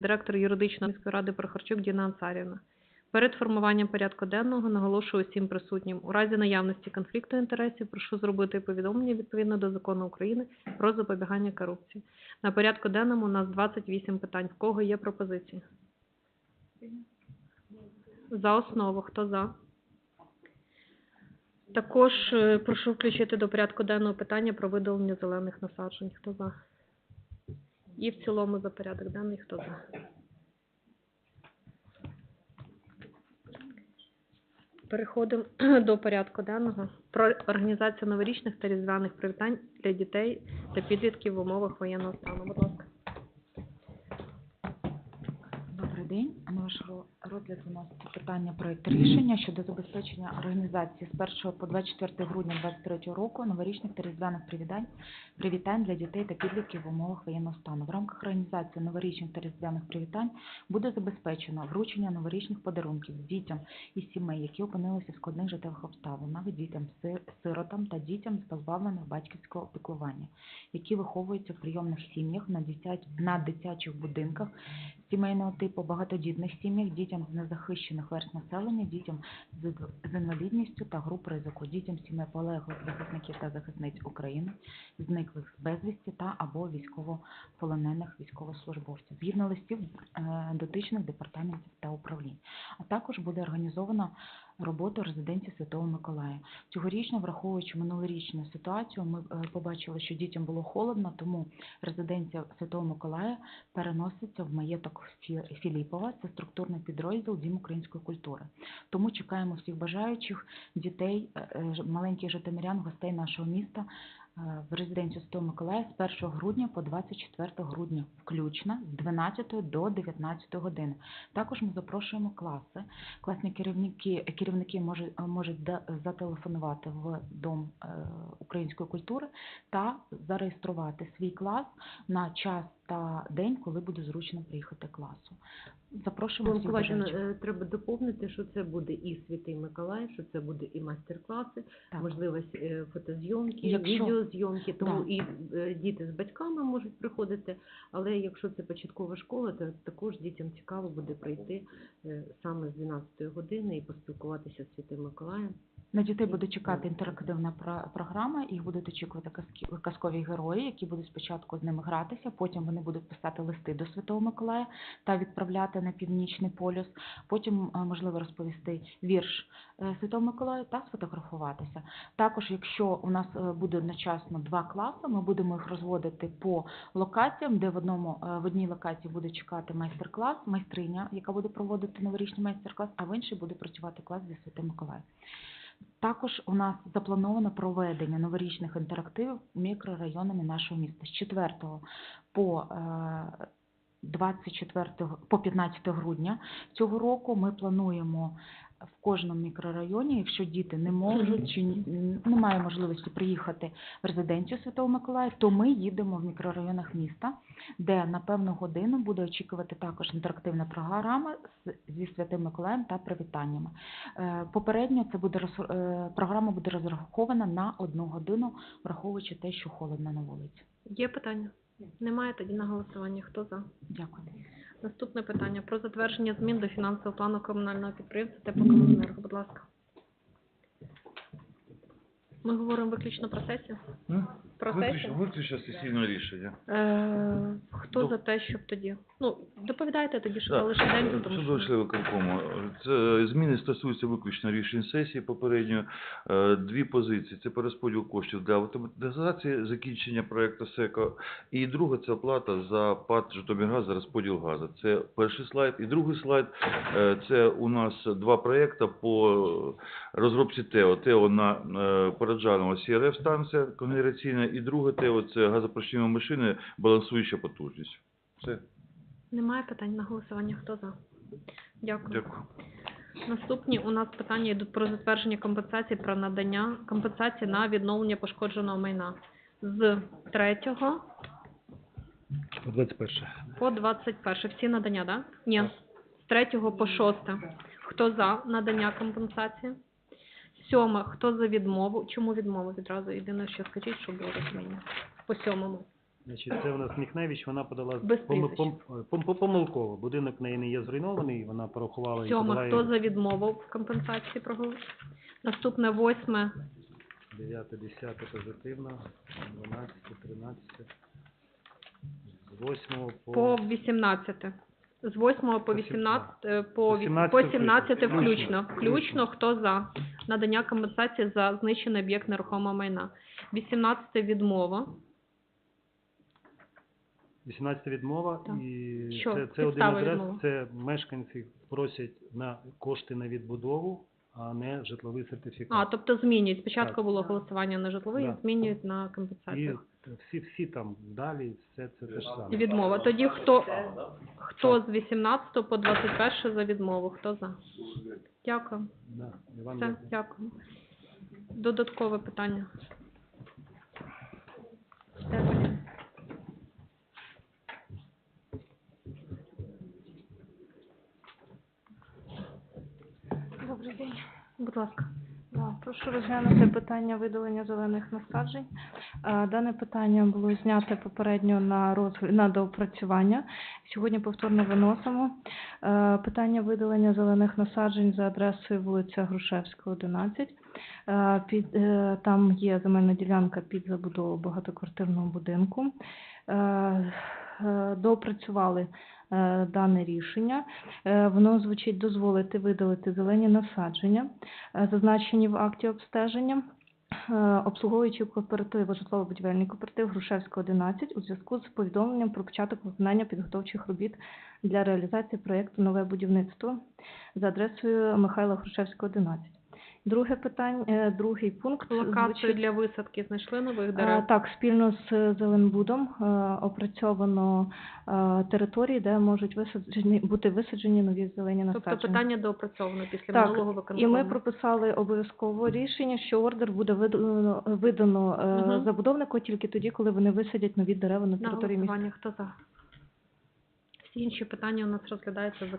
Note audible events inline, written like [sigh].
директор юридичної міської ради Прохорчук Діна Ансарівна. Перед формуванням порядку денного наголошую всім присутнім. У разі наявності конфлікту інтересів прошу зробити повідомлення відповідно до закону України про запобігання корупції. На порядку денному у нас 28 питань. В кого є пропозиції? За основу. Хто за? Також е, прошу включити до порядку денного питання про видалення зелених насаджень. Хто за? І в цілому за порядок денний. Хто за? Переходимо [clears throat] до порядку денного про організацію новорічних та різдвяних привітань для дітей та підлітків в умовах воєнного стану. Будь ласка. Добрий день. На ваш ро- розгляд виноситься питання проєкту рішення щодо забезпечення організації з 1 по 24 грудня 2023 року новорічних та різдвяних привітань, привітань для дітей та підлітків в умовах воєнного стану. В рамках організації новорічних та різдвяних привітань буде забезпечено вручення новорічних подарунків дітям із сімей, які опинилися в складних життєвих обставинах, дітям сиротам та дітям з позбавлених батьківського піклування, які виховуються в прийомних сім'ях на дитячих будинках сімейного типу, багатодітних сім'ях, дітям з незахищених верст населення, дітям з, інвалідністю та груп ризику, дітям сімей полеглих захисників та захисниць України, зниклих безвісті та або військовополонених військовослужбовців, згідно листів е, дотичних департаментів та управлінь. А також буде організована робота резиденції Святого Миколая. Цьогорічно, враховуючи минулорічну ситуацію, ми е, побачили, що дітям було холодно, тому резиденція Святого Миколая переноситься в маєток Фі- Філіпова. Це структурний підрозділ Дім української культури. Тому чекаємо всіх бажаючих дітей, е, е, маленьких житомирян, гостей нашого міста в резиденцію Святого Миколая з 1 грудня по 24 грудня, включно з 12 до 19 години. Також ми запрошуємо класи. Класні керівники, керівники можуть, можуть зателефонувати в Дом е, української культури та зареєструвати свій клас на час та день, коли буде зручно приїхати класу. Запрошуємо всіх бажаючих. е, треба доповнити, що це буде і Святий Миколай, що це буде і майстер-класи, Так. можливість е, фотозйомки, Якщо- відеозйомки, тому Да. і е, діти з батьками можуть приходити, але якщо це початкова школа, то також дітям цікаво буде прийти е, саме з 12 години і поспілкуватися з Святим Миколаєм. На дітей буде чекати інтерактивна про- програма, їх будуть очікувати казкові герої, які будуть спочатку з ними гратися, потім вони будуть писати листи до Святого Миколая та відправляти на північний полюс. Потім е, можливо розповісти вірш е, Святого Миколая та сфотографуватися. Також, якщо у нас е, буде одночасно два класи, ми будемо їх розводити по локаціям, де в одному в одній локації буде чекати майстер-клас, майстриня, яка буде проводити новорічний майстер-клас, а в іншій буде працювати клас зі Святим Миколаєм. Також у нас заплановано проведення новорічних інтерактивів мікрорайонами нашого міста з 4 по е, 24 по 15 грудня цього року. Ми плануємо в кожному мікрорайоні, якщо діти не можуть чи немає можливості приїхати в резиденцію Святого Миколая, то ми їдемо в мікрорайонах міста, де на певну годину буде очікувати також інтерактивна програма зі Святим Миколаєм та привітаннями. Е, Попередньо це буде роз- е, програма буде розрахована на одну годину, враховуючи те, що холодно на вулиці. Є питання? Немає тоді на голосування. Хто за? Дякую. Наступне питання про затвердження змін до фінансового плану комунального підприємства Теплокомуненерго. Будь ласка. Ми говоримо виключно про сесію. Про Виключно, сесію. виключно сесійне рішення. Е, хто До- за те, щоб тоді? Ну, доповідайте тоді, що Да. залишить день, тому що... члени виконкому, це зміни стосуються виключно рішень сесії попередньо. Е, Дві позиції. Це перерозподіл коштів для автоматизації закінчення проекту СЕКО. І друге це оплата за ПАД Житомиргаз за розподіл газу. Це перший слайд. І другий слайд е, це у нас два проекти по розробці ТЕО. ТЕО на е, Параджанова СРФ станція когенераційна і друге ТЕО це газопоршневі машини, балансуюча потужність. Все. Немає питань на голосування. Хто за? Дякую. Дякую. Наступні у нас питання йдуть про затвердження компенсації про надання компенсації на відновлення пошкодженого майна з 3 По 21. по 21. Всі надання, так? Да? Ні. З 3 по 6. Хто за надання компенсації? Сьоме. Хто за відмову? Чому відмову відразу? Єдине, що скажіть, щоб було розуміння. По сьомому. Значить, це у нас Міхневич, вона подала Без пом- прізвища. пом- пом- пом- помилково. Будинок в неї не є зруйнований, вона порахувала і подала Сьоме, хто за відмову в компенсації проголосує? Наступне восьме. 9, 10 позитивно, 12, 13, з 8 по... По 18. З 8 по По 18, е, по, По ві- 17 17 включно. включно. Включно. Включно, хто за? Надання компенсації за знищений об'єкт нерухомого майна. 18 відмова. 18 відмова Так. і Що? це, це один Підстави адрес, відмови? це мешканці просять на кошти на відбудову, а не житловий сертифікат. А, тобто змінюють. Спочатку Так. було голосування на житловий, Да. змінюють на і компенсацію. всі, всі там далі, все це те ж саме. Відмова. Тоді хто, хто з 18 по 21 за відмову? Хто за? Дякую. Да, і вам Все, дякую. дякую. Додаткове питання. Стефані. Добрий день. Будь ласка. Да, Прошу розглянути питання видалення зелених насаджень. Е, Дане питання було знято попередньо на розгляд на доопрацювання. Сьогодні повторно виносимо. Е, Питання видалення зелених насаджень за адресою вулиця Грушевська, 11. Е, там є земельна ділянка під забудову багатоквартирного будинку. Е, Доопрацювали е, дане рішення. Е, Воно звучить дозволити видалити зелені насадження зазначені в акті обстеження, обслуговуючи кооператив, житлово-будівельний кооператив Грушевська 11 у зв'язку з повідомленням про початок виконання підготовчих робіт для реалізації проєкту Нове будівництво за адресою Михайла Грушевського 11. Друге питання, е, другий пункт Локацію для висадки знайшли нових Е, дерев? Так, спільно з Зеленбудом е, опрацьовано е, території, де можуть висаджені бути висаджені нові зелені насадження. Тобто питання доопрацьовано після Так, минулого І ми прописали обов'язково рішення, що ордер буде видано, видано е, Мгм. забудовнику тільки тоді, коли вони висадять нові дерева на на території міста. Хто за? Всі інші питання у нас розглядаються за